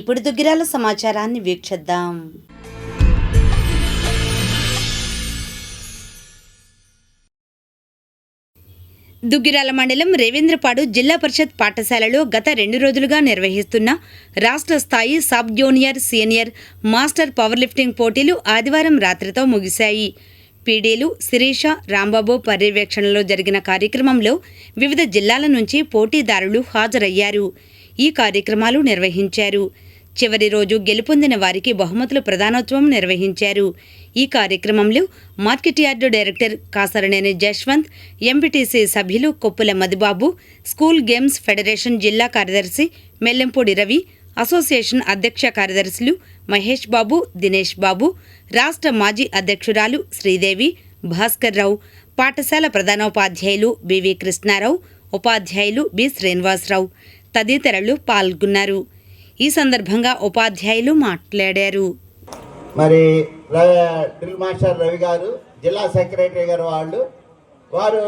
ఇప్పుడు దుగ్గిరాల సమాచారాన్ని వీక్షిద్దాం. దుగ్గిరాల మండలం రేవేంద్రపాడు జిల్లా పరిషత్ పాఠశాలలో గత రెండు రోజులుగా నిర్వహిస్తున్న రాష్ట్ర స్థాయి sub junior senior master power lifting పోటీలు ఆదివారం రాత్రితో ముగిశాయి. పీడీలు శిరీష రాంబాబు పర్యవేక్షణలో జరిగిన కార్యక్రమంలో వివిధ జిల్లాల నుంచి పోటీదారులు హాజరయ్యారు. ఈ కార్యక్రమాలు నిర్వహించారు. చివరి రోజు గెలుపొందిన వారికి బహుమతుల ప్రదానోత్సవం నిర్వహించారు. ఈ కార్యక్రమంలో market yard director Kasaraneni Jaswanth MPTC సభ్యులు Koppula Madhubabu school games federation జిల్లా కార్యదర్శి మెల్లెంపూడి రవి అసోసియేషన్ అధ్యక్ష కార్యదర్శులు మహేష్ బాబు దినేష్ బాబు రాష్ట్ర మాజీ అధ్యక్షురాలు శ్రీదేవి భాస్కర్ రావు పాఠశాల ప్రధానోపాధ్యాయులు బివి కృష్ణారావు ఉపాధ్యాయులు బి శ్రీనివాసరావు తదితరులు పాల్గొన్నారు. ఈ సందర్భంగా ఉపాధ్యాయులు మాట్లాడారు. మరి డ్రిల్ మాస్టర్ రవి గారు జిల్లా సెక్రటరీ గారు వాళ్ళు వారు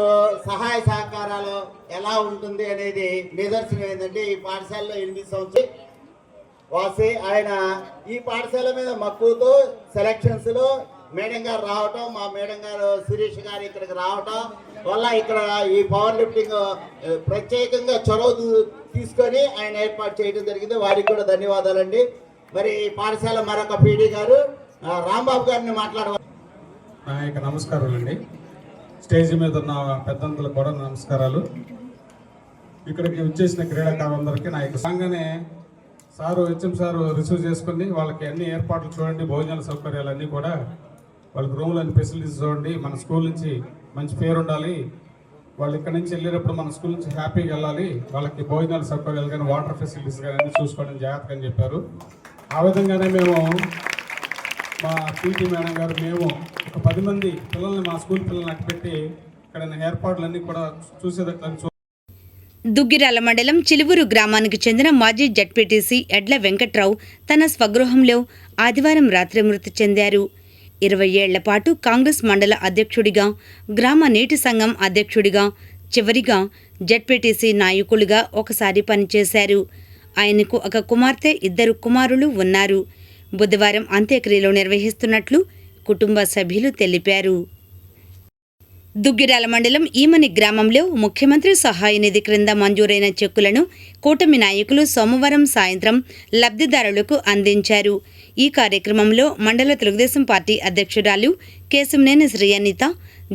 సహాయ సహకారాలు ఎలా ఉంటుంది అనేది నిదర్శనం ఏంటంటే ఈ పాఠశాలలో ఎనిమిది సంవత్సరం వాసి ఆయన ఈ పాఠశాల మీద మక్కువతో సెలక్షన్స్లో మేడం గారు రావటం మా మేడం గారు శిరీష్ గారు ఇక్కడికి రావటం వల్ల ఇక్కడ ఈ పవర్ లిఫ్టింగ్ ప్రత్యేకంగా చొరవ తీసుకొని ఆయన ఏర్పాటు చేయడం జరిగింది. వారికి కూడా ధన్యవాదాలండి. మరి పాఠశాల మరొక పీడీ గారు రాంబాబు గారిని మాట్లాడవ నా యొక్క అండి స్టేజ్ మీద ఉన్న పెద్దంతులకు కూడా నమస్కారాలు. ఇక్కడికి వచ్చేసిన క్రీడాకారులందరికీ నా యొక్క సంఘనే సారు హెచ్ఎం సారు రిసీవ్ చేసుకుని వాళ్ళకి అన్ని ఏర్పాట్లు చూడండి భోజనాల సౌకర్యాలు అన్నీ కూడా వాళ్ళకి రూమ్లు అన్ని ఫెసిలిటీస్ చూడండి మన స్కూల్ నుంచి మంచి పేరు ఉండాలి వాళ్ళు ఇక్కడ నుంచి వెళ్ళేటప్పుడు మన స్కూల్ నుంచి హ్యాపీగా వెళ్ళాలి. వాళ్ళకి భోజనాల సౌకర్యాలు కానీ వాటర్ ఫెసిలిటీస్ కానీ చూసుకోవడం జాగ్రత్తగా అని చెప్పారు. ఆ విధంగానే మేము మా పీటీ మేడం గారు మేము ఒక పది మంది పిల్లల్ని మా స్కూల్ పిల్లల్ని అట్టు పెట్టి ఇక్కడ ఏర్పాట్లన్నీ కూడా చూసేటట్లు చూ- దుగ్గిరాల మండలం చిలువురు గ్రామానికి చెందిన మాజీ జడ్పీటీసీ ఎడ్ల వెంకట్రావు తన స్వగృహంలో ఆదివారం రాత్రి మృతి చెందారు. ఇరవై ఏళ్ళ పాటు కాంగ్రెస్ మండల అధ్యక్షుడిగా గ్రామ నీటి సంఘం అధ్యక్షుడిగా చివరిగా జడ్పీటీసీ నాయకులుగా ఒకసారి పనిచేశారు. ఆయనకు ఒక కుమార్తె ఇద్దరు కుమారులు ఉన్నారు. బుధవారం అంత్యక్రియలు నిర్వహిస్తున్నట్లు కుటుంబ సభ్యులు తెలిపారు. దుగ్గిరాల మండలం ఈమని గ్రామంలో ముఖ్యమంత్రి సహాయ నిధి క్రింద మంజూరైన చెక్కులను కూటమి నాయకులు సోమవారం సాయంత్రం లబ్ధిదారులకు అందించారు. ఈ కార్యక్రమంలో మండల తెలుగుదేశం పార్టీ అధ్యక్షురాలు కేశంనేని శ్రీయనిత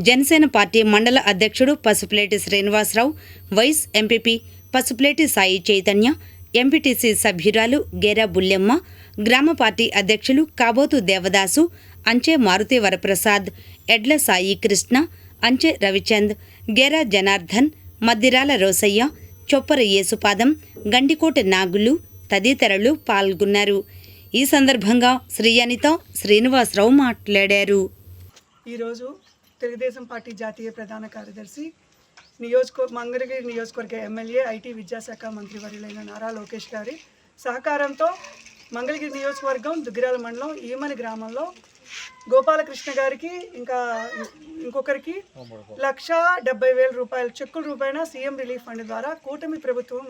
జనసేన పార్టీ మండల అధ్యక్షుడు Pasupuleti Srinivasarao vice MPP Pasupuleti Sai Chaitanya MPTC సభ్యురాలు గేరా బుల్లెమ్మ గ్రామ పార్టీ అధ్యక్షులు కాబోతు దేవదాసు అంచే మారుతి వరప్రసాద్ ఎడ్ల సాయి కృష్ణ అంచె రవిచంద్ గెరా జనార్దన్ మద్దిరాల రోసయ్య చొప్పర యేసుపాదం గండికోట నాగులు తదితరులు పాల్గొన్నారు. ఈ సందర్భంగా శ్రీ అనిత శ్రీనివాసరావు మాట్లాడారు. ఈరోజు తెలుగుదేశం పార్టీ జాతీయ ప్రధాన కార్యదర్శి నియోజక మంగళగిరి నియోజకవర్గ ఎమ్మెల్యే ఐటీ విద్యాశాఖ మంత్రి వర్యులైన నారా లోకేష్ గారి సహకారంతో మంగళగిరి నియోజకవర్గం దుగ్గిరాల మండలం ఈమని గ్రామంలో గోపాలకృష్ణ గారికి ఇంకా ఇంకొకరికి లక్ష డెబ్బై వేల రూపాయల చెక్కుల రూపాయన సీఎం రిలీఫ్ ఫండ్ ద్వారా కూటమి ప్రభుత్వం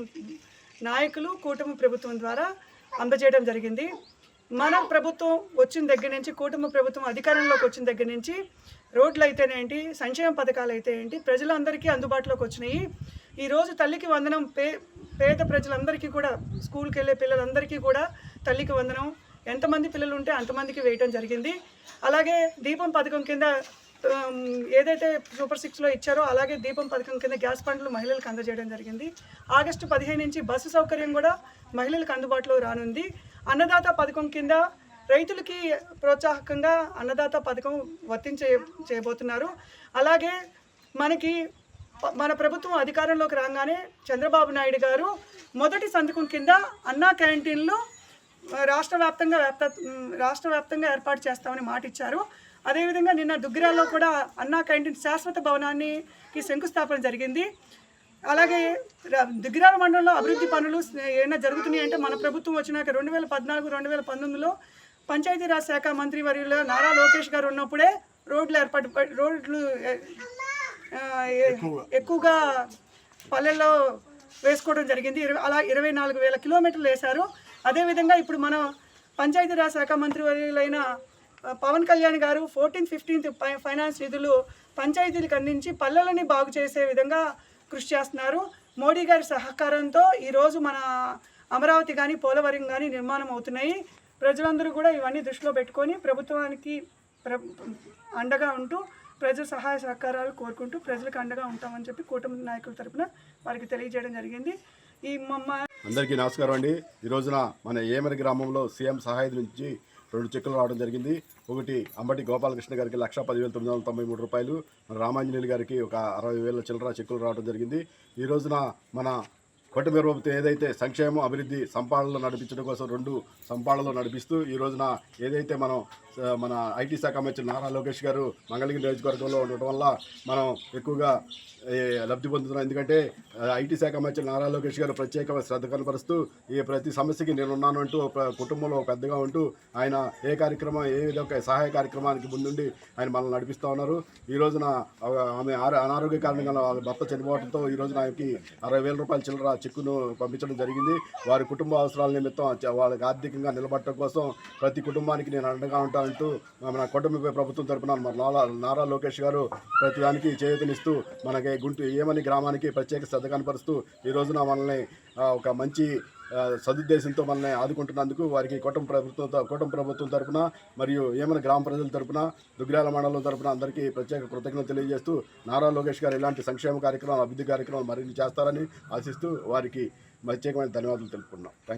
నాయకులు కూటమి ప్రభుత్వం ద్వారా అందజేయడం జరిగింది. మన ప్రభుత్వం వచ్చిన దగ్గర నుంచి కూటమి ప్రభుత్వం అధికారంలోకి వచ్చిన దగ్గర నుంచి రోడ్లు అయితేనేంటి సంక్షేమ పథకాలు అయితే ఏంటి ప్రజలందరికీ అందుబాటులోకి వచ్చినాయి. ఈరోజు తల్లికి వందనం పే పేద ప్రజలందరికీ కూడా స్కూల్కి వెళ్ళే పిల్లలందరికీ కూడా తల్లికి వందనం. ఎంతమంది పిల్లలు ఉంటే అంతమందికి వేయటం జరిగింది. అలాగే దీపం పథకం కింద ఏదైతే సూపర్ సిక్స్లో ఇచ్చారో అలాగే దీపం పథకం కింద గ్యాస్ పండ్లు మహిళలకు అందజేయడం జరిగింది. ఆగస్టు పదిహేను నుంచి బస్సు సౌకర్యం కూడా మహిళలకు అందుబాటులో రానుంది. అన్నదాత పథకం కింద రైతులకి ప్రోత్సాహకంగా అన్నదాత పథకం వర్తించే చేయబోతున్నారు. అలాగే మనకి మన ప్రభుత్వం అధికారంలోకి రాగానే చంద్రబాబు నాయుడు గారు మొదటి సంతకం కింద అన్నా క్యాంటీన్లు రాష్ట్ర వ్యాప్తంగా వ్యాప్త రాష్ట్ర వ్యాప్తంగా ఏర్పాటు చేస్తామని మాట ఇచ్చారు. అదేవిధంగా నిన్న దుగ్గిరాల్లో కూడా అన్నా క్యాంటీన్ శాశ్వత భవనాన్ని కి శంకుస్థాపన జరిగింది. అలాగే దుగ్గిరాల మండలంలో అభివృద్ధి పనులు ఏమైనా జరుగుతున్నాయి అంటే మన ప్రభుత్వం వచ్చినాక రెండు వేల పద్నాలుగు రెండు వేల పంతొమ్మిదిలో పంచాయతీరాజ్ శాఖ మంత్రి వర్యులు నారా లోకేష్ గారు ఉన్నప్పుడే రోడ్లు ఏర్పాటు రోడ్లు ఎక్కువగా పల్లెల్లో వేసుకోవడం జరిగింది. ఇరవై అలా ఇరవై నాలుగు వేల కిలోమీటర్లు వేశారు. అదేవిధంగా ఇప్పుడు మన పంచాయతీరాజ్ శాఖ మంత్రివర్యులైన ఆ, పవన్ కళ్యాణ్ గారు ఫోర్టీన్త్ ఫిఫ్టీన్త్ ఫైనాన్స్ నిధులు పంచాయతీలకు అందించి పల్లెలని బాగు చేసే విధంగా కృషి చేస్తున్నారు. మోడీ గారి సహకారంతో ఈరోజు మన అమరావతి కానీ పోలవరం కానీ నిర్మాణం అవుతున్నాయి. ప్రజలందరూ కూడా ఇవన్నీ దృష్టిలో పెట్టుకొని ప్రభుత్వానికి అండగా ఉంటూ ప్రజల సహాయ సహకారాలు కోరుకుంటూ ప్రజలకు అండగా ఉంటామని చెప్పి కూటమి నాయకుల తరపున వారికి తెలియజేయడం జరిగింది. ఈ మమ్మ అందరికీ నమస్కారం అండి. ఈ రోజున మన ఏమరి గ్రామంలో సీఎం సహాయం నుంచి రెండు చెక్కులు రావడం జరిగింది. ఒకటి అంబటి గోపాలకృష్ణ గారికి లక్ష పదివేల తొమ్మిది వందల తొంభై మూడు రూపాయలు. మన రామాంజనేయులు గారికి ఒక అరవై వేల చిల్లర చెక్కులు రావడం జరిగింది. ఈ రోజున మన కొట్టమీర ప్రభుత్వం ఏదైతే సంక్షేమం అభివృద్ధి సంపాదనలో నడిపించడం కోసం రెండు సంపాదనలో నడిపిస్తూ ఈ రోజున ఏదైతే మనం మన ఐటీ శాఖ మంత్రి నారా లోకేష్ గారు మంగళగిరి నియోజకవర్గంలో ఉండటం వల్ల మనం ఎక్కువగా లబ్ధి పొందుతున్నాం. ఎందుకంటే ఐటీ శాఖ మంత్రి నారా లోకేష్ గారు ప్రత్యేక శ్రద్ధ కనపరుస్తూ ఈ ప్రతి సమస్యకి నేను ఉన్నాను అంటూ ఒక కుటుంబంలో పెద్దగా ఉంటూ ఆయన ఏ కార్యక్రమం ఏ విధంగా సహాయ కార్యక్రమానికి ముందుండి ఆయన మనల్ని నడిపిస్తూ ఉన్నారు. ఈ రోజున ఆమె అనారోగ్య కారణంగా వాళ్ళ భర్త చనిపోవడంతో ఈ రోజున ఆయనకి అరవై వేల రూపాయల చిల్లర చెక్కును పంపించడం జరిగింది. వారి కుటుంబ అవసరాల నిమిత్తం వాళ్ళకి ఆర్థికంగా నిలబడటం కోసం ప్రతి కుటుంబానికి నేను అండగా ఉంటానంటూ మన కుటుంబ ప్రభుత్వం తరపున మన నారా నారా లోకేష్ గారు ప్రతి దానికి చేయూతనిస్తూ మనకి గుంటూరు ఏమని గ్రామానికి ప్రత్యేక శ్రద్ధ కనపరుస్తూ ఈ రోజున మనల్ని ఒక మంచి సదుద్దేశంతో మనల్ని ఆదుకుంటున్నందుకు వారికి కోటం ప్రభుత్వం కోటం ప్రభుత్వం తరపున మరియు ఏమైనా గ్రామ ప్రజల తరపున దుగ్గిరాల మండలం తరపున అందరికీ ప్రత్యేక కృతజ్ఞతలు తెలియజేస్తూ నారా లోకేష్ గారు ఇలాంటి సంక్షేమ కార్యక్రమాలు అభివృద్ధి కార్యక్రమాలు మరిన్ని చేస్తారని ఆశిస్తూ వారికి ప్రత్యేకమైన ధన్యవాదాలు తెలుపుకున్నాం థ్యాంక్ యూ